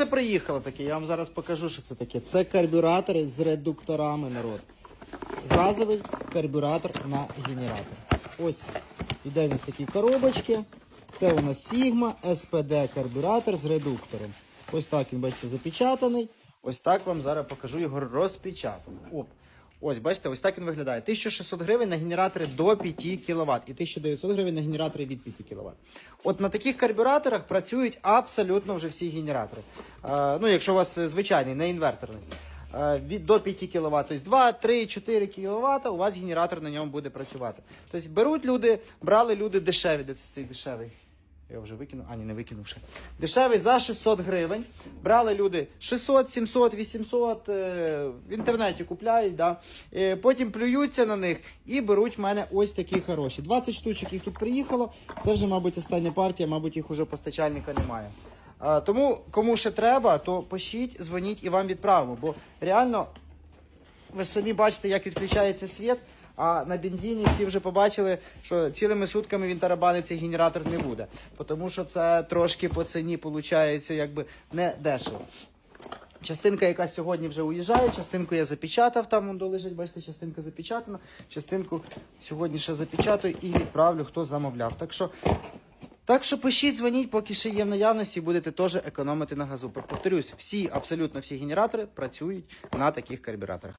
це приїхало таке? Я вам зараз покажу, що це таке. Це карбюратори з редукторами народ. Газовий карбюратор на генератор. Ось іде він в такій коробочці. Це у нас Sigma SPD карбюратор з редуктором. Ось так він, бачите, запечатаний. Ось так вам зараз покажу його розпечатаний. Оп. Ось, бачите, ось так він виглядає. 1600 гривень на генератори до 5 кВт і 1900 гривень на генератори від 5 кВт. От на таких карбюраторах працюють абсолютно вже всі генератори. Е, ну, якщо у вас е, звичайний, не інверторний. Е, від до 5 кВт, тобто 2, 3, 4 кВт, у вас генератор на ньому буде працювати. Тобто беруть люди, брали люди дешеві, де це цей дешевий. Я вже викинув, а ні, не викинув ще. Дешевий за 600 гривень. Брали люди 600, 700, 800, е, в інтернеті купляють, да. Е, потім плюються на них і беруть в мене ось такі хороші. 20 штучок їх тут приїхало. Це вже, мабуть, остання партія, мабуть, їх уже постачальника немає. А, тому кому ще треба, то пишіть, дзвоніть і вам відправимо. Бо реально ви ж самі бачите, як відключається світ, а на бензині всі вже побачили, що цілими сутками він тарабанить цей генератор не буде. Тому що це трошки по ціні виходить якби не дешево. Частинка, яка сьогодні вже уїжджає, частинку я запечатав, там воно лежить, бачите, частинка запечатана. Частинку сьогодні ще запечатаю і відправлю, хто замовляв. Так що, так що пишіть, дзвоніть, поки ще є в наявності, будете теж економити на газу. Повторюсь, всі, абсолютно всі генератори працюють на таких карбюраторах.